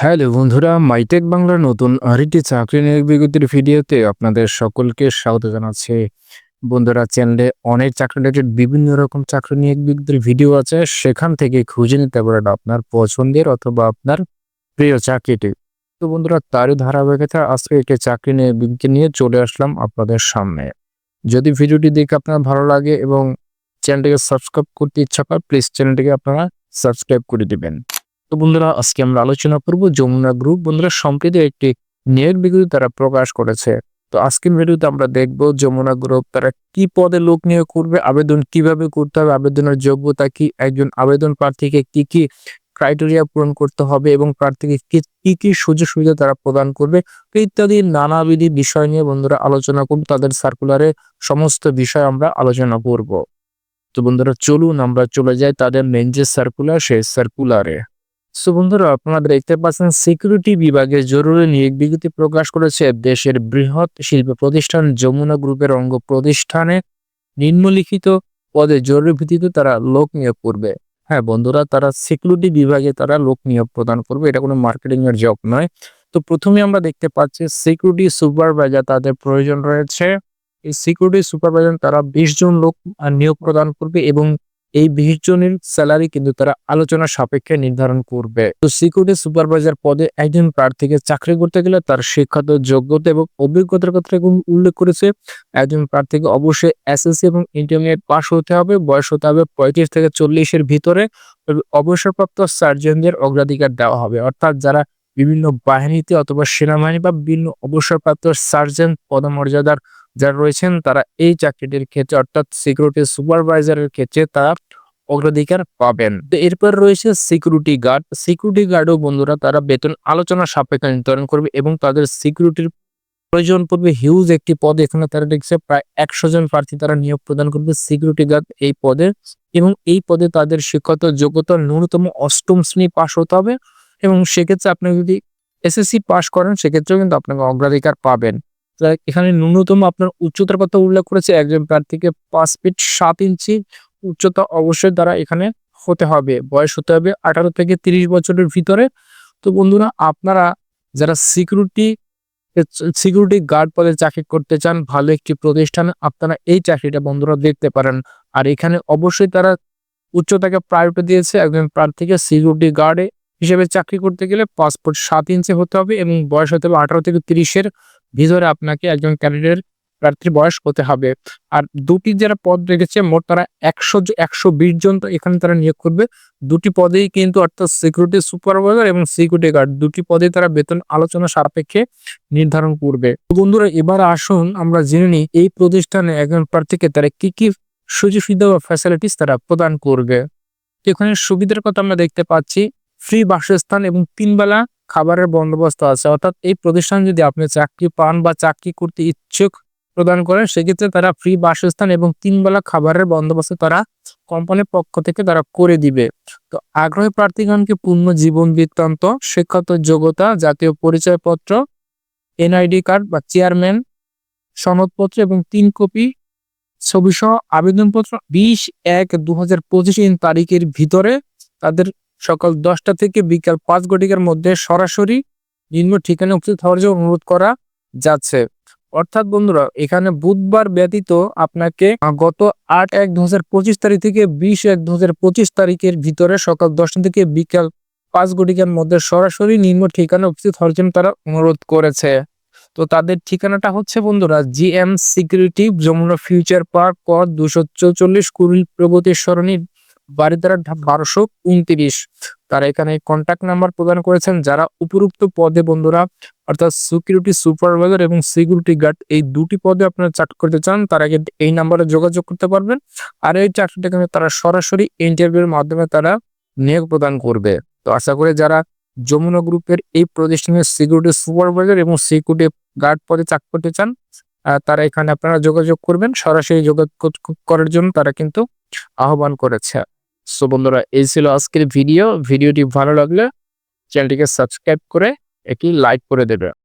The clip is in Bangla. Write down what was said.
হ্যালো বন্ধুরা, মাইটেক বাংলার নতুন আরেকটি চাকরি নিয়োগ বিজ্ঞপ্তির ভিডিওতে আপনাদের সকলকে স্বাগত জানাচ্ছি। বন্ধুরা, চ্যানেলে অনেক চাকরি রিলেটেড বিভিন্ন রকম চাকরি নিয়োগ বিজ্ঞপ্তির ভিডিও আছে। সেখান থেকে খুঁজে নিতে পারেন আপনার পছন্দের অথবা আপনার প্রিয় চাকরিটি। তো বন্ধুরা, তারই ধারাবাহিকতা আজকে একটি চাকরি নিয়ে বিজ্ঞপ্তি নিয়ে চলে আসলাম আপনাদের সামনে। যদি ভিডিওটি দেখে আপনার ভালো লাগে এবং চ্যানেলটিকে সাবস্ক্রাইব করতে ইচ্ছা করে প্লিজ চ্যানেলটিকে আপনারা সাবস্ক্রাইব করে দিবেন। তো বন্ধুরা, আজকে আমরা আলোচনা করব যমুনা গ্রুপ। বন্ধুরা, সম্প্রতি একটি নিয়োগ বিজ্ঞপ্তি তারা প্রকাশ করেছে। তো আজকের ভিডিওতে আমরা দেখব যমুনা গ্রুপ তারা কি পদে লোক নিয়োগ করবে, আবেদন কীভাবে করতে হবে, আবেদনের যোগ্যতা কি, একজন আবেদন প্রার্থীকে কি কি ক্রাইটেরিয়া পূরণ করতে হবে এবং প্রার্থীকে কি কি সুযোগ সুবিধা তারা প্রদান করবে ইত্যাদি নানাবিধি বিষয় নিয়ে বন্ধুরা আলোচনা করব। তাদের সার্কুলারে সমস্ত বিষয় আমরা আলোচনা করব। তো বন্ধুরা, চলুন আমরা চলে যাই তাদের মেন যে সার্কুলার সেই সার্কুলারে সো বন্ধুরা, আপনারা দেখতে পাচ্ছেন সিকিউরিটি বিভাগে জরুরি নিয়োগ বিজ্ঞপ্তি প্রকাশ করেছে দেশের বৃহৎ শিল্প প্রতিষ্ঠান যমুনা গ্রুপের অঙ্গ প্রতিষ্ঠানে। নিম্নলিখিত পদে জরুরি ভিত্তিতে তারা লোক নিয়োগ করবে। হ্যাঁ বন্ধুরা, তারা সিকিউরিটি বিভাগে তারা লোক নিয়োগ প্রদান করবে, এটা কোনো মার্কেটিং এর জব নয়। তো প্রথমে আমরা দেখতে পাচ্ছি সিকিউরিটি সুপারভাইজার তাদের প্রয়োজন রয়েছে। এই সিকিউরিটি সুপারভাইজার তারা বিশ জন লোক নিয়োগ প্রদান করবে এবং এই বিশ জনের স্যালারি কিন্তু তারা আলোচনা সাপেক্ষে নির্ধারণ করবে। তো সিকিউরিটি সুপারভাইজার পদে একজন প্রার্থীকে চাকরি করতে গেলে তার শিক্ষাত যোগ্যতা এবং অভিজ্ঞতার কথা উল্লেখ করেছে। একজন প্রার্থীকে অবশ্যই এসএসসি এবং ইন্টারমিডিয়েট পাস হতে হবে, বয়স হতে হবে পঁয়ত্রিশ থেকে চল্লিশের ভিতরে। অবসরপ্রাপ্ত সার্জনদের অগ্রাধিকার দেওয়া হবে। অর্থাৎ যারা বিভিন্ন বাহিনীতে অথবা সেনাবাহিনী বা বিভিন্ন অবসরপ্রাপ্ত সার্জেন্ট পদমর্যাদার যারা রয়েছেন, তারা এই চাকরিটির ক্ষেত্রে, অর্থাৎ সিকিউরিটি সুপারভাইজারের ক্ষেত্রে তারা অগ্রাধিকার পাবেন। তো এরপর রয়েছে সিকিউরিটি গার্ড সিকিউরিটি গার্ডও বন্ধুরা, তারা বেতন আলোচনা সাপেক্ষে নির্ধারণ করবে এবং তাদের সিকিউরিটির প্রয়োজন পড়বে হিউজ একটি পদ। এখানে তারা দেখছে প্রায় একশো জন প্রার্থী তারা নিয়োগ প্রদান করবে সিকিউরিটি গার্ড এই পদে এবং এই পদে তাদের শিক্ষাগত যোগ্যতা ন্যূনতম অষ্টম শ্রেণি পাশ হতে হবে এবং সেক্ষেত্রে আপনি যদি এসএসসি পাশ করেন, সেক্ষেত্রেও কিন্তু আপনাকে অগ্রাধিকার পাবেন। এখানে ন্যূনতম আপনার উচ্চতার কথা উল্লেখ করেছে একজন প্রার্থীকে পাঁচ ফিট সাত ইঞ্চি উচ্চতা অবশ্যই দ্বারা এখানে হতে হবে। বয়স হতে হবে আঠারো থেকে তিরিশ বছরের ভিতরে। তো বন্ধুরা, আপনারা যারা সিকিউরিটি সিকিউরিটি গার্ড পদে চাকরি করতে চান, ভালো একটি প্রতিষ্ঠানে, আপনারা এই চাকরিটা বন্ধুরা দেখতে পারেন। আর এখানে অবশ্যই তারা উচ্চতাকে প্রায়োরিটি দিয়েছে একজন প্রার্থীকে সিকিউরিটি গার্ডে হিসেবে চাকরি করতে গেলে পাসপোর্ট সাত ইঞ্চি হতে হবে এবং বয়স হতে হবে আঠারো থেকে তিরিশের ভিতরে আপনাকে একজন ক্যান্ডিডেট প্রার্থীর বয়স হতে হবে। আর দুটি যারা পদ রেখেছে, মোট তারা একশো একশো বিশ জন তো এখানে তারা নিয়োগ করবে। দুটি পদেই কিন্তু অর্থাৎ সিকিউরিটি সুপারভাইজার এবং সিকিউরিটি গার্ড দুটি পদে তারা বেতন আলোচনা সাপেক্ষে নির্ধারণ করবে। বন্ধুরা, এবার আসুন আমরা জেনে নিই এই প্রতিষ্ঠানে একজন প্রার্থীকে তারা কি কি সুযোগ সুবিধা বা ফ্যাসিলিটিস তারা প্রদান করবে। এখানে সুবিধার কথা আমরা দেখতে পাচ্ছি ফ্রি বাসস্থান এবং তিন বেলা খাবারের বন্দোবস্ত আছে। অর্থাৎ এই প্রতিষ্ঠান যদি আপনি চাকরি পান বা চাকরি করতে ইচ্ছুক প্রদান করেন, সেক্ষেত্রে তারা ফ্রি বাসস্থান এবং তিনবেলা খাবারের বন্দোবস্ত তারা কোম্পানির পক্ষ থেকে তারা করে দিবে। তো আগ্রহী প্রার্থীগণকে পূর্ণ জীবন বৃত্তান্ত, শিক্ষাগত যোগ্যতা, জাতীয় পরিচয়পত্র, এনআইডি কার্ড বা চেয়ারম্যান, সনদপত্র এবং তিন কপি ছবি সহ আবেদনপত্র বিশ এক দু হাজার পঁচিশ তারিখের ভিতরে তাদের সকাল দশটা থেকে বিকাল পাঁচ ঘটিকার মধ্যে সরাসরি নিম্ন ঠিকানা উপস্থিত হওয়ার জন্য অনুরোধ করা যাচ্ছে। অর্থাৎ বন্ধুরা, এখানে বুধবার ব্যতীত আপনাকে গত আট এক দু তারিখ থেকে বিশ এক দু তারিখের ভিতরে সকাল দশটা থেকে বিকাল পাঁচ ঘটিকার মধ্যে সরাসরি নিম্ন ঠিকানা উপস্থিত হওয়ার জন্য তারা অনুরোধ করেছে। তো তাদের ঠিকানাটা হচ্ছে বন্ধুরা G M security, Jamuna Future Park পর দুশো চৌচল্লিশ কুড়ি প্রগতি বাড়িধারা বারোশো উনত্রিশ। তারা এখানে কন্ট্যাক্ট নাম্বার প্রদান করেছেন, যারা উপরুক্ত পদে বন্ধুরা, অর্থাৎ সিকিউরিটি সুপারভাইজার এবং সিকিউরিটি গার্ড এই দুটি পদে আপনারা চাকরি করতে চান, তারা কিন্তু এই নাম্বারে যোগাযোগ করতে পারবেন। আর এই চাকরিটা কিন্তু তারা সরাসরি ইন্টারভিউর মাধ্যমে তারা নিয়োগ প্রদান করবে। তো আশা করি যারা যমুনা গ্রুপের এই প্রতিষ্ঠানের সিকিউরিটি সুপারভাইজার এবং সিকিউরিটি গার্ড পদে চাকরি করতে চান তারা এখানে আপনারা যোগাযোগ করবেন। সরাসরি যোগাযোগ করার জন্য তারা কিন্তু আহ্বান করেছে। সো বন্ধুরা, এই ছিল আজকের ভিডিও ভিডিওটি ভালো লাগলে চ্যানেলটিকে সাবস্ক্রাইব করে একটি লাইক করে দেবে।